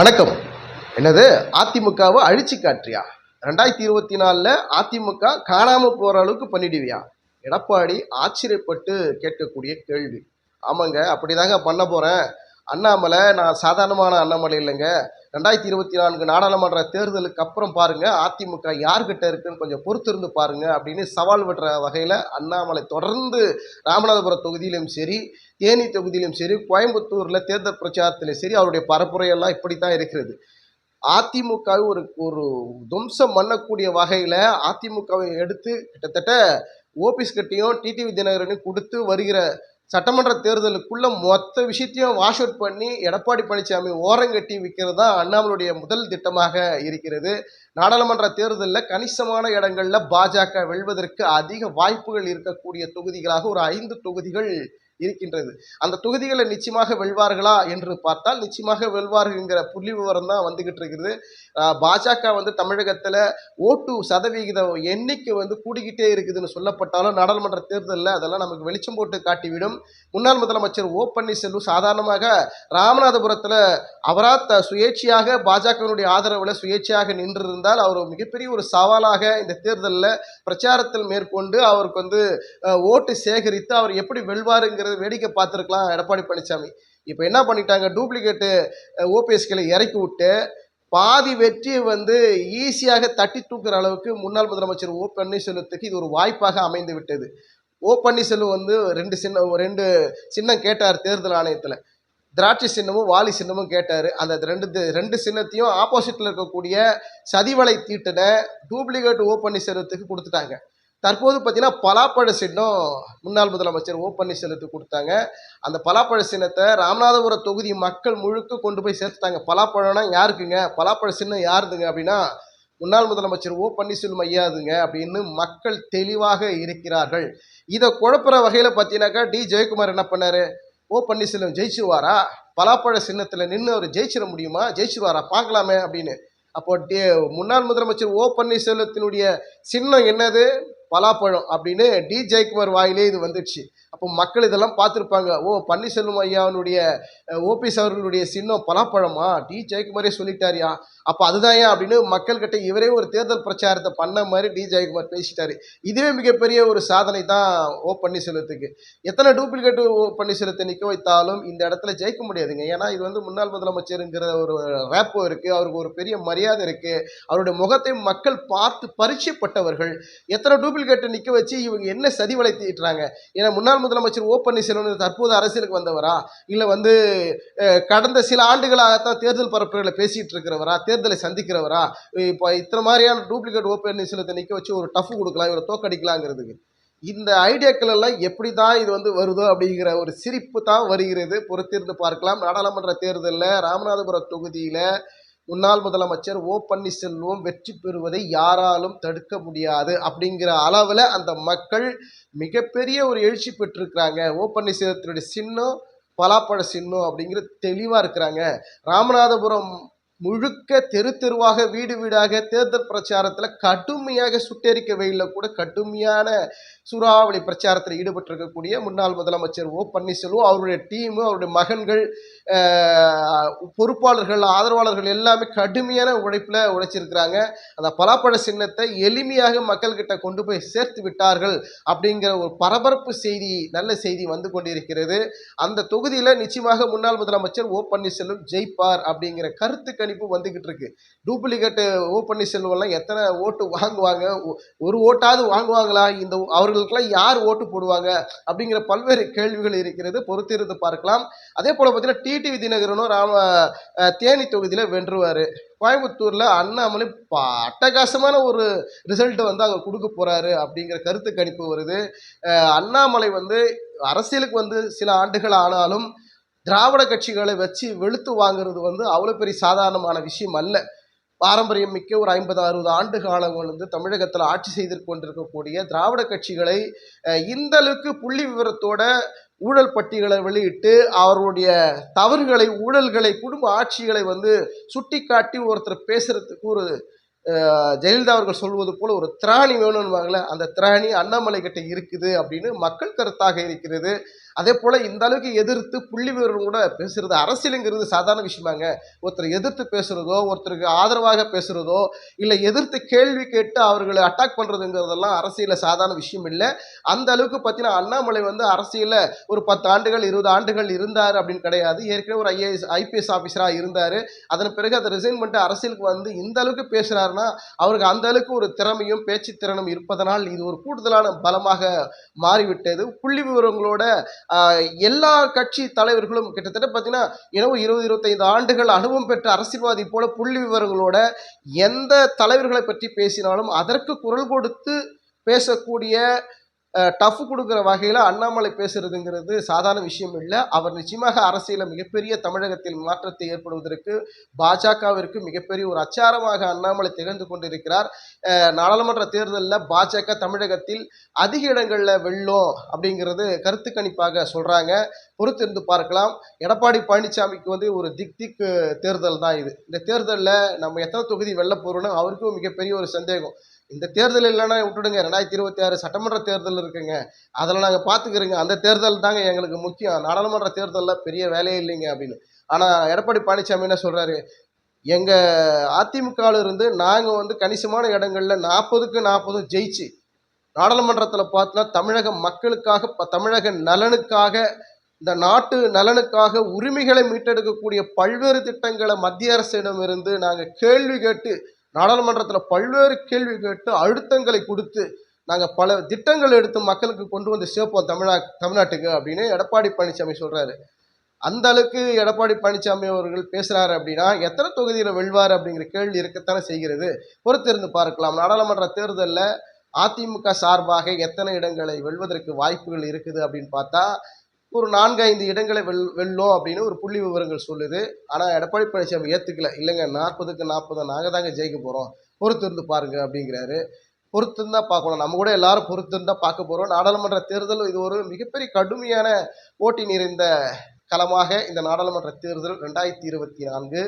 வணக்கம். என்னது? அதிமுகவை அழிச்சு காட்டுறியா? ரெண்டாயிரத்தி இருபத்தி நாலில் அதிமுக காணாமல் போகிற அளவுக்கு பண்ணிடுவியா? எடப்பாடி ஆச்சரியப்பட்டு கேட்கக்கூடிய கேள்வி. ஆமாங்க அப்படிதாங்க பண்ண போகிறேன் அண்ணாமலை நான் சாதாரணமான அண்ணாமலை இல்லைங்க. ரெண்டாயிரத்தி இருபத்தி நான்கு நாடாளுமன்ற தேர்தலுக்கு அப்புறம் பாருங்க அதிமுக யார்கிட்ட இருக்குன்னு கொஞ்சம் பொறுத்திருந்து பாருங்க அப்படின்னு சவால் விடுற வகையில் அண்ணாமலை தொடர்ந்து ராமநாதபுரம் தொகுதியிலும் சரி தேனி தொகுதியிலும் சரி கோயம்புத்தூரில் தேர்தல் பிரச்சாரத்திலும் சரி அவருடைய பரப்புரையெல்லாம் இப்படி தான் இருக்கிறது. அதிமுகவை ஒரு ஒரு துவம்சம் பண்ணக்கூடிய வகையில் அதிமுகவை எடுத்து கிட்டத்தட்ட ஓபிஸ் கிட்டையும் டிடிவி தினகரனையும் கொடுத்து வருகிற சட்டமன்ற தேர்தலுக்குள்ள மொத்த விஷயத்தையும் வாஷ் அவுட் பண்ணி எடப்பாடி பழனிசாமி ஓரங்கட்டி விற்கிறது தான் அண்ணாமலுடைய முதல் திட்டமாக இருக்கிறது. நாடாளுமன்ற தேர்தலில் கணிசமான இடங்களில் பாஜக வெல்வதற்கு அதிக வாய்ப்புகள் இருக்கக்கூடிய தொகுதிகளாக ஒரு ஐந்து தொகுதிகள் இருக்கின்றது. அந்த தொகுதிகளை நிச்சயமாக வெல்வார்களா என்று பார்த்தால் நிச்சயமாக வெல்வார்கள்ங்கிற புள்ளி விவரம் தான் வந்துகிட்டு இருக்குது. பாஜக வந்து தமிழகத்தில் ஓட்டு சதவிகித எண்ணிக்கை வந்து கூடிக்கிட்டே இருக்குதுன்னு சொல்லப்பட்டாலும் நாடாளுமன்ற தேர்தலில் அதெல்லாம் நமக்கு வெளிச்சம் போட்டு காட்டிவிடும். முன்னாள் முதலமைச்சர் ஓ பன்னீர்செல்வம் சாதாரணமாக ராமநாதபுரத்தில் அவரா த சுயேட்சையாக பாஜகவினுடைய ஆதரவில் சுயேட்சையாக நின்றிருந்தால் அவர் மிகப்பெரிய ஒரு சவாலாக இந்த தேர்தலில் பிரச்சாரத்தில் மேற்கொண்டு அவருக்கு வந்து ஓட்டு சேகரித்து அவர் எப்படி வெல்வாருங்கிறது வேடிக்கை பார்த்துருக்கலாம் எடப்பாடி பழனிசாமி. இப்போ என்ன பண்ணிட்டாங்க? டூப்ளிகேட்டு ஓபிஎஸ்களை இறக்கி விட்டு பாதி வெற்றியை வந்து ஈஸியாக தட்டி தூக்குற அளவுக்கு முன்னாள் முதலமைச்சர் ஓ பன்னீர்செல்வத்துக்கு இது ஒரு வாய்ப்பாக அமைந்து விட்டது. ஓ பன்னீர்செல்வம் வந்து ரெண்டு சின்ன ரெண்டு சின்னம் கேட்டார் தேர்தல் ஆணையத்தில். திராட்சை சின்னமும் வாலி சின்னமும் கேட்டார். அந்த ரெண்டு ரெண்டு சின்னத்தையும் ஆப்போசிட்டில் இருக்கக்கூடிய சதிவலை தீட்டின டூப்ளிகேட் ஓ பன்னீர்செல்வத்துக்கு கொடுத்துட்டாங்க. தற்போது பார்த்தீங்கன்னா பலாப்பழ சின்னம் முன்னாள் முதலமைச்சர் ஓ பன்னீர்செல்வத்துக்கு கொடுத்தாங்க. அந்த பலாப்பழ சின்னத்தை ராமநாதபுரம் தொகுதி மக்கள் முழுக்க கொண்டு போய் சேர்த்துட்டாங்க. பலாப்பழம்னா யாருக்குங்க? பலாப்பழ சின்னம் யாருதுங்க அப்படின்னா முன்னாள் முதலமைச்சர் ஓ பன்னீர்செல்வம் ஐயாதுங்க அப்படின்னு மக்கள் தெளிவாக இருக்கிறார்கள். இதை குழப்புற வகையில் பார்த்தீங்கன்னாக்கா டி. ஜெயக்குமார் என்ன பண்ணார்? ஓ பன்னீர்செல்வம் ஜெயிச்சுவாரா பலாப்பழ சின்னத்தில் நின்று அவர் ஜெயிச்சிட முடியுமா? ஜெயிச்சுவாரா பார்க்கலாமே அப்படின்னு. அப்போ முன்னாள் முதலமைச்சர் ஓ பன்னீர்செல்வத்தினுடைய சின்னம் என்னது? பலாப்பழம் அப்படின்னு டி ஜெயக்குமார் வாயிலே இது வந்துடுச்சு. அப்போ மக்கள் இதெல்லாம் பார்த்துருப்பாங்க. ஓ பன்னீர்செல்வம் ஐயாவுடைய ஓபிஎஸ் அவர்களுடைய சின்னம் பலாப்பழமா? டி ஜெயக்குமாரே சொல்லிட்டாரியா. அப்போ அதுதான் ஏன் அப்படின்னு மக்கள்கிட்ட இவரே ஒரு தேர்தல் பிரச்சாரத்தை பண்ண மாதிரி டி ஜெயக்குமார் பேசிட்டாரு. இதுவே மிகப்பெரிய ஒரு சாதனை தான் ஓ பன்னீர்செல்வத்துக்கு. எத்தனை டூப்ளிகேட் ஓ பன்னீர்செல்வத்தை நிற்க வைத்தாலும் இந்த இடத்துல ஜெயிக்க முடியாதுங்க. ஏன்னா இது வந்து முன்னாள் முதலமைச்சருங்கிற ஒரு ரேப்போ இருக்குது அவருக்கு ஒரு பெரிய மரியாதை இருக்குது அவருடைய முகத்தை மக்கள் பார்த்து பரிச்சயப்பட்டவர்கள் எத்தனை டூப்ளிகேட்டை நிற்க வச்சு இவங்க என்ன சதி வளைத்திட்டுறாங்க ஏன்னா முன்னாள் முதலமைச்சர் ஓ பன்னீர்செல்வம் தற்போது அரசியலுக்கு வந்தவரா? இல்லை வந்து கடந்த சில ஆண்டுகளாகத்தான் தேர்தல் பரப்புரைகளை பேசிகிட்டு இருக்கிறவரா? தேர்தலை சந்திக்கிறவரா? இப்போ இத்தனை மாதிரியான டூப்ளிகேட் ஓ பன்னீர்செல்வத்தை நிற்க வச்சு ஒரு டஃப் கொடுக்கலாம் இவரை தோக்கடிக்கலாங்கிறதுக்கு. இந்த ஐடியாக்கள் எல்லாம் எப்படி தான் இது வந்து வருதோ அப்படிங்கிற ஒரு சிரிப்பு தான் வருகிறது. பொறுத்திருந்து பார்க்கலாம். நாடாளுமன்ற தேர்தலில் ராமநாதபுரம் தொகுதியில் முன்னாள் முதலமைச்சர் ஓ பன்னீர்செல்வம் வெற்றி பெறுவதை யாராலும் தடுக்க முடியாது அப்படிங்கிற அளவில் அந்த மக்கள் மிகப்பெரிய ஒரு எழுச்சி பெற்றிருக்கிறாங்க. ஓ பன்னீர்செல்வத்தினுடைய சின்னம் பலாப்பழ சின்னம் அப்படிங்கிற தெளிவாக இருக்கிறாங்க. ராமநாதபுரம் முழுக்க தெரு தெருவாக வீடு வீடாக தேர்தல் பிரச்சாரத்தில் கடுமையாக சுட்டெரிக்க வெயிலில் கூட கடுமையான சூறாவளி பிரச்சாரத்தில் ஈடுபட்டிருக்கக்கூடிய முன்னாள் முதலமைச்சர் ஓ பன்னீர்செல்வம் அவருடைய டீமு அவருடைய மகன்கள் பொறுப்பாளர்கள் ஆதரவாளர்கள் எல்லாமே கடுமையான உழைப்பில் உழைச்சிருக்கிறாங்க. அந்த பலாப்பழ சின்னத்தை எளிமையாக மக்கள்கிட்ட கொண்டு போய் சேர்த்து விட்டார்கள் அப்படிங்கிற ஒரு பரபரப்பு செய்தி நல்ல செய்தி வந்து கொண்டிருக்கிறது. அந்த தொகுதியில் நிச்சயமாக முன்னாள் முதலமைச்சர் ஓ பன்னீர்செல்வம் ஜெயிப்பார் அப்படிங்கிற கருத்து கணிப்பு வந்துகிட்டு இருக்கு. டூப்ளிகேட் ஓ பன்னீர்செல்வம்லாம் எத்தனை ஓட்டு வாங்குவாங்க? ஒரு ஓட்டாவது வாங்குவாங்களா? இந்த அவர்களுக்கெல்லாம் யார் ஓட்டு போடுவாங்க? அப்படிங்கிற பல்வேறு கேள்விகள் இருக்கிறது. பொறுத்திருந்து பார்க்கலாம். அதே போல் பார்த்தீங்கன்னா டிடிவி தினகரனும் ராம தேனி தொகுதியில் வென்றுவார். கோயம்புத்தூரில் அண்ணாமலை அட்டகாசமான ஒரு ரிசல்ட்டை வந்து அங்கே கொடுக்க போகிறாரு அப்படிங்கிற கருத்து கணிப்பு வருது. அண்ணாமலை வந்து அரசியலுக்கு வந்து சில ஆண்டுகள் ஆனாலும் திராவிட கட்சிகளை வச்சு வெளுத்து வாங்குறது வந்து அவ்வளோ பெரிய சாதாரணமான விஷயம் அல்ல. பாரம்பரியம் மிக்க ஒரு ஐம்பது அறுபது ஆண்டு காலம் வந்து தமிழகத்தில் ஆட்சி செய்து கொண்டிருக்கக்கூடிய திராவிட கட்சிகளை இந்த அளவுக்கு புள்ளி விவரத்தோட ஊழல் பட்டியலை வெளியிட்டு அவருடைய தவறுகளை ஊழல்களை குடும்ப ஆட்சிகளை வந்து சுட்டிக்காட்டி ஒருத்தர் பேசுறதுக்கு ஒரு ஜெயலலிதா அவர்கள் சொல்வது போல ஒரு திராணி வேணும்னு வாங்கல. அந்த திராணி அண்ணாமலை கிட்ட இருக்குது அப்படின்னு மக்கள் கருத்தாக இருக்கிறது. அதே போல் இந்த அளவுக்கு எதிர்த்து புள்ளி விவரம் கூட பேசுறது அரசியலுங்கிறது சாதாரண விஷயமாங்க. ஒருத்தர் எதிர்த்து பேசுறதோ ஒருத்தருக்கு ஆதரவாக பேசுறதோ இல்லை எதிர்த்து கேள்வி கேட்டு அவர்களை அட்டாக் பண்றதுங்கிறதெல்லாம் அரசியல சாதாரண விஷயம் இல்லை. அந்த அளவுக்கு பார்த்தீங்கன்னா அண்ணாமலை வந்து அரசியலில் ஒரு பத்து ஆண்டுகள் இருபது ஆண்டுகள் இருந்தார் அப்படின்னு கிடையாது. ஏற்கனவே ஒரு ஐஏஎஸ் ஐபிஎஸ் ஆஃபீஸராக இருந்தார். அதன் பிறகு அதை ரிசைன் பண்ணிட்டு அரசியலுக்கு வந்து இந்த அளவுக்கு பேசுறாருன்னா அவருக்கு அந்த அளவுக்கு ஒரு திறமையும் பேச்சு திறனும் இருப்பதனால் இது ஒரு கூடுதலான பலமாக மாறிவிட்டது. புள்ளி விவரங்களோட எல்லா கட்சி தலைவர்களும் கிட்டத்தட்ட பார்த்தீங்கன்னா இரவு இருபது இருபத்தைந்து ஆண்டுகள் அனுபவம் பெற்ற அரசியல்வாதி போல புள்ளி விவரங்களோட எந்த தலைவர்களை பற்றி பேசினாலும் அதற்கு குரல் கொடுத்து பேசக்கூடிய டஃப் கொடுக்குற வகையில் அண்ணாமலை பேசுறதுங்கிறது சாதாரண விஷயம் இல்லை. அவர் நிச்சயமாக அரசியலில் மிகப்பெரிய தமிழகத்தில் மாற்றத்தை ஏற்படுவதற்கு பாஜகவிற்கு மிகப்பெரிய ஒரு அச்சாரமாக அண்ணாமலை திகழ்ந்து கொண்டிருக்கிறார். நாடாளுமன்ற தேர்தலில் பாஜக தமிழகத்தில் அதிக இடங்களில் வெல்லும் அப்படிங்கிறது கருத்து கணிப்பாக சொல்கிறாங்க பொறுத்திருந்து பார்க்கலாம். எடப்பாடி பழனிசாமிக்கு வந்து ஒரு திக் திக் தேர்தல் தான் இது. இந்த தேர்தலில் நம்ம எத்தனை தொகுதி வெல்ல போகிறோன்னு அவருக்கும் மிகப்பெரிய ஒரு சந்தேகம். இந்த தேர்தல் இல்லைன்னா விட்டுடுங்க. ரெண்டாயிரத்தி இருபத்தி ஆறு சட்டமன்ற தேர்தல் இருக்குங்க. அதில் நாங்கள் பார்த்துக்கிறோங்க அந்த தேர்தல் தாங்க எங்களுக்கு முக்கியம். நாடாளுமன்ற தேர்தலில் பெரிய வேலையே இல்லைங்க அப்படின்னு. ஆனால் எடப்பாடி பழனிசாமி என்ன சொல்கிறாரு எங்கள் அதிமுகவில் இருந்து நாங்கள் வந்து கணிசமான இடங்களில் நாற்பதுக்கு நாற்பதும் ஜெயிச்சு நாடாளுமன்றத்தில் பார்த்தோன்னா தமிழக மக்களுக்காக ப- தமிழக நலனுக்காக இந்த நாட்டு நலனுக்காக உரிமைகளை மீட்டெடுக்கக்கூடிய பல்வேறு திட்டங்களை மத்திய அரசிடமிருந்து நாங்கள் கேள்வி கேட்டு நாடாளுமன்றத்தில் பல்வேறு கேள்வி கேட்டு அழுத்தங்களை கொடுத்து நாங்கள் பல திட்டங்கள் எடுத்து மக்களுக்கு கொண்டு வந்து சேர்ப்போம் தமிழா தமிழ்நாட்டுக்கு அப்படின்னு எடப்பாடி பழனிசாமி சொல்கிறாரு அந்த அளவுக்கு எடப்பாடி பழனிசாமி அவர்கள் பேசுகிறாரு அப்படின்னா எத்தனை தொகுதியில் வெல்வார் அப்படிங்கிற கேள்வி இருக்கத்தானே செய்கிறது. பொறுத்திருந்து பார்க்கலாம். நாடாளுமன்ற தேர்தலில் அதிமுக சார்பாக எத்தனை இடங்களை வெல்வதற்கு வாய்ப்புகள் இருக்குது அப்படின்னு பார்த்தா ஒரு நான்கு ஐந்து இடங்களை வெல் வெல்லும் அப்படின்னு ஒரு புள்ளி விவரங்கள் சொல்லுது. ஆனால் எடப்பாடி பழனிசாமி ஏற்றுக்கல இல்லைங்க நாற்பதுக்கு நாற்பது நாங்கள் தாங்க ஜெயிக்க போகிறோம் பொறுத்து இருந்து பாருங்க அப்படிங்கிறாரு. பொறுத்து இருந்தால் பார்க்கணும். நம்ம கூட எல்லாரும் பொறுத்து இருந்தால் பார்க்க போகிறோம் நாடாளுமன்ற தேர்தல் இது ஒரு மிகப்பெரிய கடுமையான போட்டி நிறைந்த களமாக இந்த நாடாளுமன்ற தேர்தல் ரெண்டாயிரத்தி இருபத்தி நான்கு.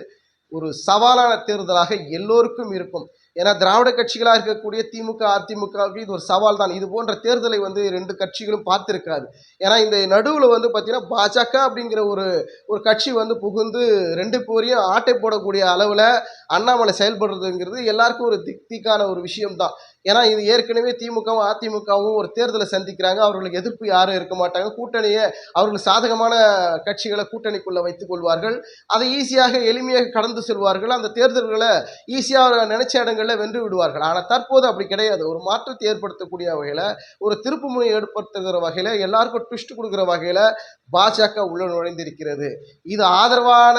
ஒரு சவாலான தேர்தலாக எல்லோருக்கும் இருக்கும். ஏன்னா திராவிட கட்சிகளாக இருக்கக்கூடிய திமுக அதிமுகவுக்கு இது ஒரு சவால் தான். இது போன்ற தேர்தலை வந்து ரெண்டு கட்சிகளும் பார்த்துருக்காது. ஏன்னா இந்த நடுவில் வந்து பார்த்தீங்கன்னா பாஜக அப்படிங்கிற ஒரு ஒரு கட்சி வந்து புகுந்து ரெண்டு பேரையும் ஆட்டை போடக்கூடிய அளவில் அண்ணாமலை செயல்படுறதுங்கிறது எல்லாருக்கும் ஒரு திக் திக்கான ஒரு விஷயம்தான். ஏன்னா இது ஏற்கனவே திமுகவும் அதிமுகவும் ஒரு தேர்தலை சந்திக்கிறாங்க. அவர்களுக்கு எதிர்ப்பு யாரும் இருக்க மாட்டாங்க. கூட்டணியை அவர்கள் சாதகமான கட்சிகளை கூட்டணிக்குள்ளே வைத்துக் கொள்வார்கள். அதை ஈஸியாக எளிமையாக கடந்து செல்வார்கள். அந்த தேர்தல்களை ஈஸியாக நினைச்ச இடங்களில் வென்று விடுவார்கள். ஆனால் தற்போது அப்படி கிடையாது. ஒரு மாற்றத்தை ஏற்படுத்தக்கூடிய வகையில் ஒரு திருப்புமுனை ஏற்படுத்துகிற வகையில் எல்லாருக்கும் ட்விஸ்ட் கொடுக்குற வகையில் பாஜக உள்ள நுழைந்திருக்கிறது. இது ஆதரவான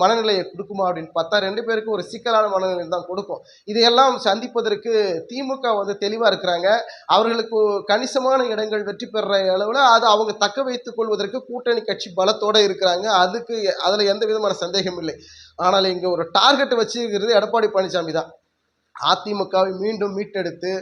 மனநிலையை கொடுக்குமா அப்படின்னு பார்த்தா ரெண்டு பேருக்கும் ஒரு சிக்கலான மனநிலை தான் கொடுக்கும். இதையெல்லாம் சந்திப்பதற்கு திமுக வந்து தெளிவாக இருக்கிறாங்க. அவர்களுக்கு கணிசமான இடங்கள் வெற்றி பெற அளவில் அதை அவங்க தக்க வைத்துக் கொள்வதற்கு கூட்டணி கட்சி பலத்தோடு இருக்கிறாங்க. அதுக்கு அதில் எந்த விதமான சந்தேகம் இல்லை. ஆனால் இங்கே ஒரு டார்கெட் வச்சுருக்கிறது எடப்பாடி பழனிசாமி தான். அதிமுகவை மீண்டும் மீட்டெடுத்து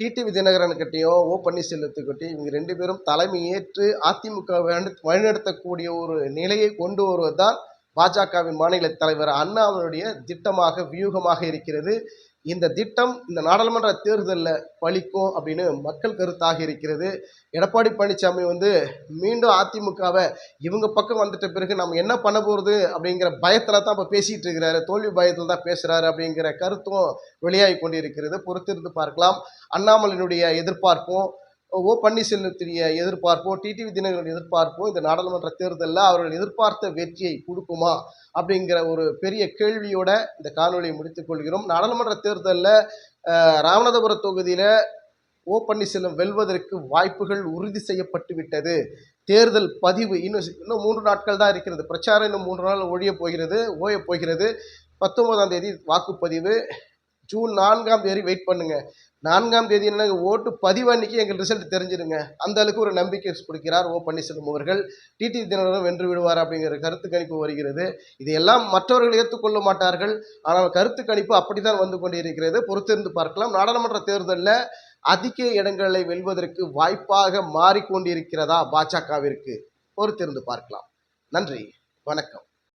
டிடிவி தினகரன் ஓ பன்னீர்செல்வத்துக்கிட்டையும் இவங்க ரெண்டு பேரும் தலைமை ஏற்று அதிமுக வழிநடத்தக்கூடிய ஒரு நிலையை கொண்டு வருவது தான் பாஜகவின் மாநில தலைவர் அண்ணாமலுடைய திட்டமாக வியூகமாக இருக்கிறது. இந்த திட்டம் இந்த நாடாளுமன்ற தேர்தலில் பலிக்கும் அப்படின்னு மக்கள் கருத்தாக இருக்கிறது. எடப்பாடி பழனிசாமி வந்து மீண்டும் அதிமுகவை இவங்க பக்கம் வந்துட்ட பிறகு நம்ம என்ன பண்ண போகிறது அப்படிங்கிற பயத்தில் தான் இப்போ பேசிகிட்டு இருக்கிறாரு. தோல்வி பயத்தில் தான் பேசுகிறாரு அப்படிங்கிற கருத்தும் வெளியாகி கொண்டிருக்கிறது. பொறுத்திருந்து பார்க்கலாம். அண்ணாமலையினுடைய எதிர்பார்ப்பும் ஓ பன்னீர்செல்வத்துடைய எதிர்பார்ப்போம் டிடிவி தினகரன் எதிர்பார்ப்போம் இந்த நாடாளுமன்ற தேர்தலில் அவர்கள் எதிர்பார்த்த வெற்றியை கொடுக்குமா அப்படிங்கிற ஒரு பெரிய கேள்வியோட இந்த காணொலியை முடித்துக் கொள்கிறோம். நாடாளுமன்ற தேர்தலில் ராமநாதபுரம் தொகுதியில் ஓ பன்னீர்செல்வம் வெல்வதற்கு வாய்ப்புகள் உறுதி செய்யப்பட்டு விட்டது. தேர்தல் பதிவு இன்னும் இன்னும் மூன்று நாட்கள் தான் இருக்கிறது. பிரச்சாரம் இன்னும் மூன்று நாள் ஒழிய போகிறது ஓய போகிறது. பத்தொன்பதாம் தேதி வாக்குப்பதிவு. ஜூன் நான்காம் தேதி வெயிட் பண்ணுங்கள் நான்காம் தேதி என்ன ஓட்டு பதிவு அன்னைக்கு எங்கள் ரிசல்ட் தெரிஞ்சிருங்க. அந்த அளவுக்கு ஒரு நம்பிக்கை கொடுக்கிறார் ஓ பன்னீர்செல்வம் அவர்கள். டிடி தினகரன் வென்று விடுவார் அப்படிங்கிற கருத்து கணிப்பு வருகிறது. இதையெல்லாம் மற்றவர்கள் ஏற்றுக்கொள்ள மாட்டார்கள். ஆனால் கருத்து கணிப்பு அப்படித்தான் வந்து கொண்டிருக்கிறது. பொறுத்திருந்து பார்க்கலாம். நாடாளுமன்ற தேர்தலில் அதிக இடங்களை வெல்வதற்கு வாய்ப்பாக மாறிக்கொண்டிருக்கிறதா பாஜகவிற்கு? பொறுத்திருந்து பார்க்கலாம். நன்றி. வணக்கம்.